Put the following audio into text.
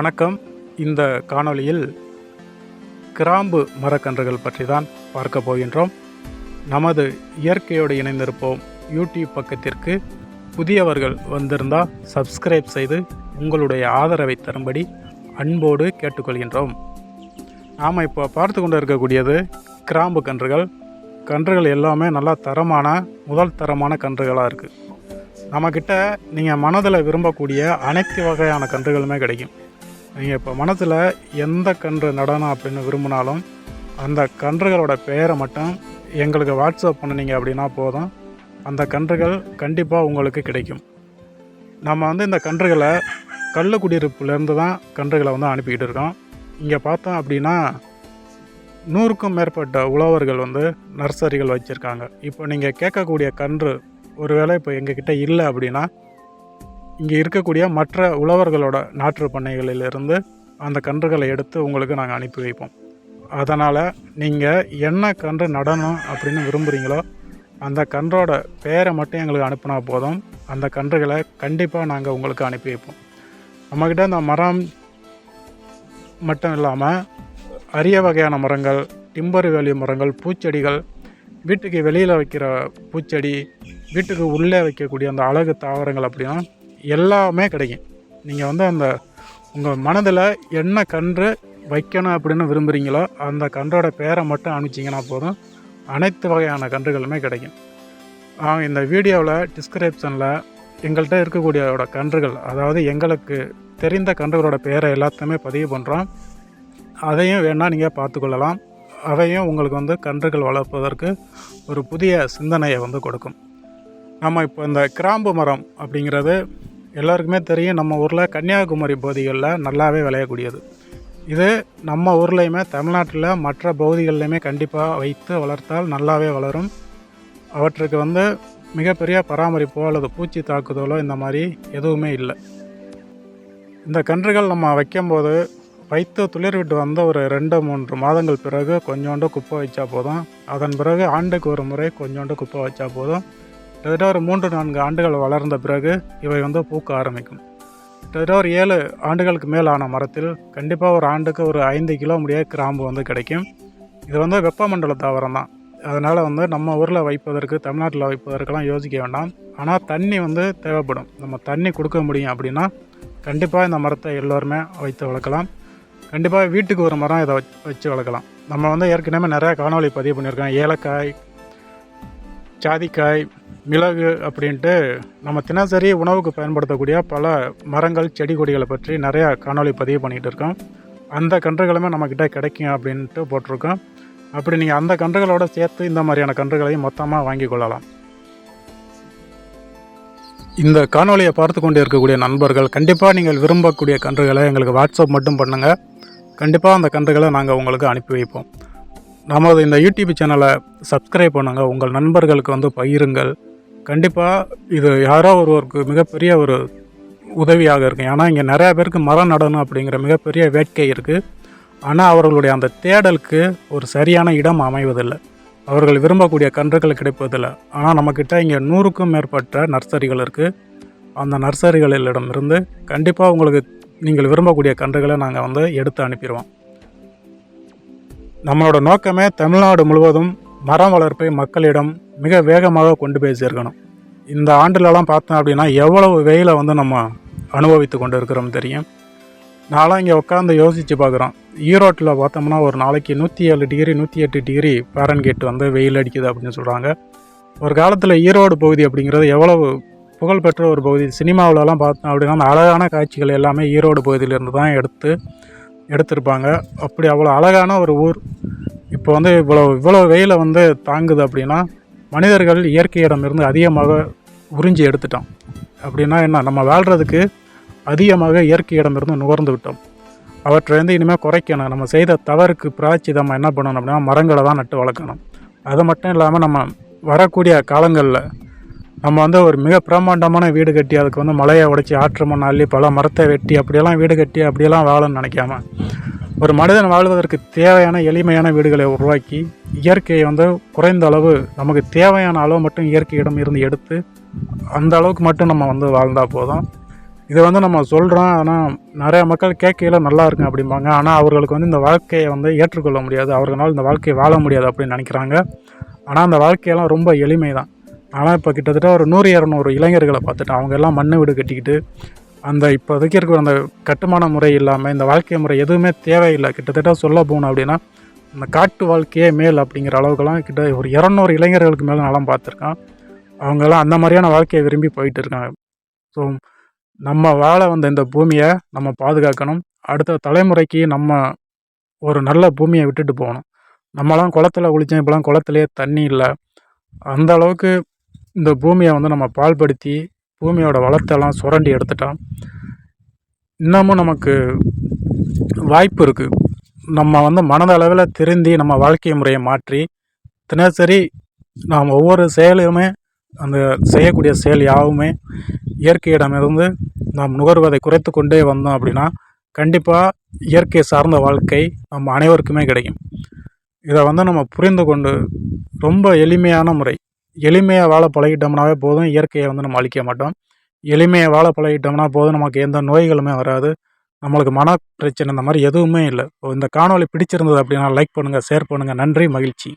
வணக்கம். இந்த காணொளியில் கிராம்பு மரக்கன்றுகள் பற்றி தான் பார்க்க போகின்றோம். நமது இயற்கையோடு இணைந்திருப்போம். யூடியூப் பக்கத்திற்கு புதியவர்கள் வந்திருந்தால் சப்ஸ்கிரைப் செய்து உங்களுடைய ஆதரவை தரும்படி அன்போடு கேட்டுக்கொள்கின்றோம். நாம் இப்போ பார்த்து கொண்டு இருக்கக்கூடியது கிராம்பு கன்றுகள். கன்றுகள் எல்லாமே நல்லா தரமான முதல் தரமான கன்றுகளாக இருக்குது நம்மக்கிட்ட நீங்கள் மனதில் விரும்பக்கூடிய அனைத்து வகையான கன்றுகளுமே கிடைக்கும். நீங்கள் இப்போ மனசில் எந்த கன்று நடனம் அப்படின்னு விரும்பினாலும் அந்த கன்றுகளோட பெயரை மட்டும் எங்களுக்கு வாட்ஸ்அப் பண்ணுனீங்க அப்படின்னா போதும். அந்த கன்றுகள் கண்டிப்பாக உங்களுக்கு கிடைக்கும். நம்ம வந்து இந்த கன்றுகளை கள்ள குடியிருப்புலேருந்து தான் கன்றுகளை வந்து அனுப்பிக்கிட்டு இருக்கோம். இங்கே பார்த்தோம் அப்படின்னா நூறுக்கும் மேற்பட்ட உழவர்கள் வந்து நர்சரிகள் வச்சுருக்காங்க. இப்போ நீங்கள் கேட்கக்கூடிய கன்று ஒருவேளை இப்போ எங்ககிட்ட இல்லை அப்படின்னா இங்கே இருக்கக்கூடிய மற்ற உழவர்களோட நாற்று பண்ணைகளிலிருந்து அந்த கன்றுகளை எடுத்து உங்களுக்கு நாங்கள் அனுப்பி வைப்போம். அதனால் நீங்கள் என்ன கன்று நடணும் அப்படின்னு விரும்புகிறீங்களோ அந்த கன்றோட பெயரை மட்டும் எங்களுக்கு அனுப்புனா போதும். அந்த கன்றுகளை கண்டிப்பாக நாங்கள் உங்களுக்கு அனுப்பி வைப்போம். நம்மக்கிட்ட இந்த மரம் மட்டும் இல்லாமல் அரிய வகையான மரங்கள் டிம்பர் வேலி மரங்கள் பூச்செடிகள் வீட்டுக்கு வெளியில் வைக்கிற பூச்செடி வீட்டுக்கு உள்ளே வைக்கக்கூடிய அந்த அழகு தாவரங்கள் அப்படின்னா எல்லாமே கிடைக்கும். நீங்கள் வந்து அந்த உங்கள் மனதில் என்ன கன்று வைக்கணும் அப்படின்னு விரும்புகிறீங்களோ அந்த கன்றோட பேரை மட்டும் அனுப்பிச்சிங்கன்னா போதும். அனைத்து வகையான கன்றுகளுமே கிடைக்கும். இந்த வீடியோவில் டிஸ்கிரிப்ஷனில் எங்கள்கிட்ட இருக்கக்கூடியவோட கன்றுகள் அதாவது எங்களுக்கு தெரிந்த கன்றுகளோட பேரை எல்லாத்தையுமே பதிவு பண்ணுறோம் அதையும் வேணால் நீங்கள் பார்த்துக்கொள்ளலாம். அவையும் உங்களுக்கு வந்து கன்றுகள் வளர்ப்பதற்கு ஒரு புதிய சிந்தனையை வந்து கொடுக்கும். நம்ம இப்போ இந்த கிராம்பு மரம் அப்படிங்கிறது எல்லாருக்குமே தெரியும் நம்ம ஊரில் கன்னியாகுமரி பகுதிகளில் நல்லாவே விளையக்கூடியது. இது நம்ம ஊர்லேயுமே தமிழ்நாட்டில் மற்ற பகுதிகள்லையுமே கண்டிப்பாக வைத்து வளர்த்தால் நல்லாவே வளரும். அவற்றுக்கு வந்து மிகப்பெரிய பராமரிப்போ அல்லது பூச்சி தாக்குதலோ இந்த மாதிரி எதுவுமே இல்லை. இந்த கன்றுகள் நம்ம வைக்கும்போது வைத்து துளிர் விட்டு வந்த ஒரு ரெண்டு மூன்று மாதங்கள் பிறகு கொஞ்சோண்டு குப்பை வச்சா போதும். அதன் பிறகு ஆண்டுக்கு ஒரு முறை கொஞ்சோண்டு குப்பை வச்சா போதும். கிட்டத்தட்ட ஒரு மூன்று நான்கு ஆண்டுகள் வளர்ந்த பிறகு இவை வந்து பூக்க ஆரம்பிக்கும். கிட்டத்தட்ட ஒரு ஏழு ஆண்டுகளுக்கு மேலான மரத்தில் கண்டிப்பாக ஒரு ஆண்டுக்கு ஒரு ஐந்து கிலோ முடிய கிராம்பு வந்து கிடைக்கும். இது வந்து வெப்பமண்டல தாவரம் தான். அதனால் வந்து நம்ம ஊரில் வைப்பதற்கு தமிழ்நாட்டில் வைப்பதற்கெல்லாம் யோசிக்க வேண்டாம். ஆனால் தண்ணி வந்து தேவைப்படும். நம்ம தண்ணி கொடுக்க முடியும் அப்படின்னா கண்டிப்பாக இந்த மரத்தை எல்லோருமே வைத்து வளர்க்கலாம். கண்டிப்பாக வீட்டுக்கு ஒரு மரம் இதை வச்சு வச்சு வளர்க்கலாம். நம்ம வந்து ஏற்கனவே நிறையா காணொளி பதிவு பண்ணியிருக்கோம் ஏலக்காய் ஜாதிக்காய் மிளகு அப்படின்ட்டு நம்ம தினசரி உணவுக்கு பயன்படுத்தக்கூடிய பல மரங்கள் செடி கொடிகளை பற்றி நிறையா காணொளி பதிவு பண்ணிகிட்டு இருக்கோம். அந்த கன்றுகளுமே நம்மக்கிட்ட கிடைக்கும் அப்படின்ட்டு போட்டிருக்கோம். அப்படி நீங்கள் அந்த கன்றுகளோடு சேர்த்து இந்த மாதிரியான கன்றுகளையும் மொத்தமாக வாங்கி கொள்ளலாம். இந்த காணொளியை பார்த்து கொண்டு இருக்கக்கூடிய நண்பர்கள் கண்டிப்பாக நீங்கள் விரும்பக்கூடிய கன்றுகளை எங்களுக்கு வாட்ஸ்அப் மட்டும் பண்ணுங்கள் கண்டிப்பாக அந்த கன்றுகளை நாங்கள் உங்களுக்கு அனுப்பி வைப்போம். நமது இந்த யூடியூப் சேனலை சப்ஸ்கிரைப் பண்ணுங்கள் உங்கள் நண்பர்களுக்கு வந்து பகிருங்கள். கண்டிப்பாக இது யாரோ ஒருவருக்கு மிகப்பெரிய ஒரு உதவியாக இருக்கும் ஏன்னா இங்கே நிறையா பேருக்கு மரம் நடணும் அப்படிங்கிற மிகப்பெரிய வேட்கை இருக்குது ஆனால் அவர்களுடைய அந்த தேடலுக்கு ஒரு சரியான இடம் அமைவதில்லை. அவர்கள் விரும்பக்கூடிய கன்றுகள் கிடைப்பதில்லை. ஆனால் நம்மக்கிட்ட இங்கே நூறுக்கும் மேற்பட்ட நர்சரிகள் இருக்குது அந்த நர்சரிகளிடமிருந்து கண்டிப்பாக உங்களுக்கு நீங்கள் விரும்பக்கூடிய கன்றுகளை நாங்கள் வந்து எடுத்து அனுப்பிடுவோம். நம்மளோட நோக்கமே தமிழ்நாடு முழுவதும் மரம் வளர்ப்பை மக்களிடம் மிக வேகமாக கொண்டு போய் சேர்க்கணும் இந்த ஆண்டுலலாம் பார்த்தோம் அப்படின்னா எவ்வளவு வெயிலை வந்து நம்ம அனுபவித்து கொண்டு இருக்கிறோம் தெரியும். நான்லாம் இங்கே உட்காந்து யோசித்து பார்க்குறோம். ஈரோட்டில் பார்த்தோம்னா ஒரு நாளைக்கு நூற்றி ஏழு டிகிரி நூற்றி எட்டு டிகிரி கேட் வந்து வெயில் அடிக்குது அப்படின்னு சொல்கிறாங்க. ஒரு காலத்தில் ஈரோடு பகுதி அப்படிங்கிறது எவ்வளவு புகழ்பெற்ற ஒரு பகுதி. சினிமாவிலலாம் பார்த்தோம் அப்படின்னா அந்த அழகான காட்சிகள் எல்லாமே ஈரோடு பகுதியிலேருந்து தான் எடுத்து எடுத்திருப்பாங்க. அப்படி அவ்வளோ அழகான ஒரு ஊர். இப்போ வந்து இவ்வளோ இவ்வளோ வெயிலை வந்து தாங்குது அப்படின்னா மனிதர்கள் இயற்கையிடமிருந்து அதிகமாக உறிஞ்சி எடுத்துட்டோம். அப்படின்னா என்ன? நம்ம வாழ்கிறதுக்கு அதிகமாக இயற்கையிடமிருந்து நுகர்ந்து விட்டோம். அவற்றை வந்து இனிமேல் குறைக்கணும். நம்ம செய்த தவறுக்கு பிராய்ச்சிதம் என்ன பண்ணணும் அப்படின்னா மரங்களை தான் நட்டு வளர்க்கணும். அது மட்டும் இல்லாமல் நம்ம வரக்கூடிய காலங்களில் நம்ம வந்து ஒரு மிக பிரம்மாண்டமான வீடு கட்டி அதுக்கு வந்து மலையை உடைச்சி ஆற்று மண் அள்ளி பல மரத்தை வெட்டி அப்படியெல்லாம் வீடு கட்டி அப்படியெல்லாம் வாழணும்னு நினைக்காம ஒரு மனிதன் வாழ்வதற்கு தேவையான எளிமையான வீடுகளை உருவாக்கி இயற்கையை வந்து குறைந்த அளவு நமக்கு தேவையான அளவு மட்டும் இயற்கையிடம் இருந்து எடுத்து அந்த அளவுக்கு மட்டும் நம்ம வந்து வாழ்ந்தால் போதும். இதை வந்து நம்ம சொல்கிறோம் ஆனால் நிறையா மக்கள் கேட்கையில் நல்லா இருக்குங்க அப்படிம்பாங்க. ஆனால் அவர்களுக்கு வந்து இந்த வாழ்க்கையை வந்து ஏற்றுக்கொள்ள முடியாது. அவர்களால் இந்த வாழ்க்கையை வாழ முடியாது அப்படின்னு நினைக்கிறாங்க. ஆனால் அந்த வாழ்க்கையெல்லாம் ரொம்ப எளிமை தான் ஆனால் இப்போ கிட்டத்தட்ட ஒரு நூறு இரநூறு இளைஞர்களை பார்த்துட்டேன் அவங்க எல்லாம் மண்ணு வீடு கட்டிக்கிட்டு அந்த இப்போதைக்கு இருக்கிற அந்த கட்டுமான முறை இல்லாமல் இந்த வாழ்க்கை முறை எதுவுமே தேவையில்லை. கிட்டத்தட்ட சொல்ல போகணும் அப்படின்னா இந்த காட்டு வாழ்க்கையே மேல் அப்படிங்கிற அளவுக்குலாம் கிட்ட ஒரு இரநூறு இளைஞர்களுக்கு மேலே நலம் பார்த்துருக்கான். அவங்கெல்லாம் அந்த மாதிரியான வாழ்க்கையை விரும்பி போயிட்டு இருக்காங்க. ஸோ நம்ம வாழ வந்த இந்த பூமியை நம்ம பாதுகாக்கணும். அடுத்த தலைமுறைக்கு நம்ம ஒரு நல்ல பூமியை விட்டுட்டு போகணும். நம்மலாம் குளத்துல குளித்தோம் இப்போலாம் குளத்துலேயே தண்ணி இல்லை. அந்த அளவுக்கு இந்த பூமியை வந்து நம்ம பால்படுத்தி பூமியோட வளத்தெல்லாம் சுரண்டி எடுத்துட்டோம் இன்னமும் நமக்கு வாய்ப்பு இருக்குது நம்ம வந்து மனதளவில் திருந்தி நம்ம வாழ்க்கை முறையை மாற்றி தினசரி நாம் ஒவ்வொரு செயலையுமே அந்த செய்யக்கூடிய செயல் யாவுமே இயற்கையிடமிருந்து நாம் நுகர்வதை குறைத்து கொண்டே வந்தோம் அப்படின்னா கண்டிப்பாக இயற்கை சார்ந்த வாழ்க்கை நம்ம அனைவருக்குமே கிடைக்கும். இதை வந்து நம்ம புரிந்து கொண்டு ரொம்ப எளிமையான முறை எளிமையாக வாழ பழகிட்டோம்னாவே போதும். இயற்கையை வந்து நம்ம அழிக்க மாட்டோம். எளிமையாக வாழ பழகிட்டோம்னா போதும். நமக்கு எந்த நோய்களுமே வராது. நம்மளுக்கு மன பிரச்சனை இந்த மாதிரி எதுவுமே இல்லை. இந்த காணொளி பிடிச்சிருந்தது அப்படின்னா லைக் பண்ணுங்கள் ஷேர் பண்ணுங்கள் நன்றி மகிழ்ச்சி.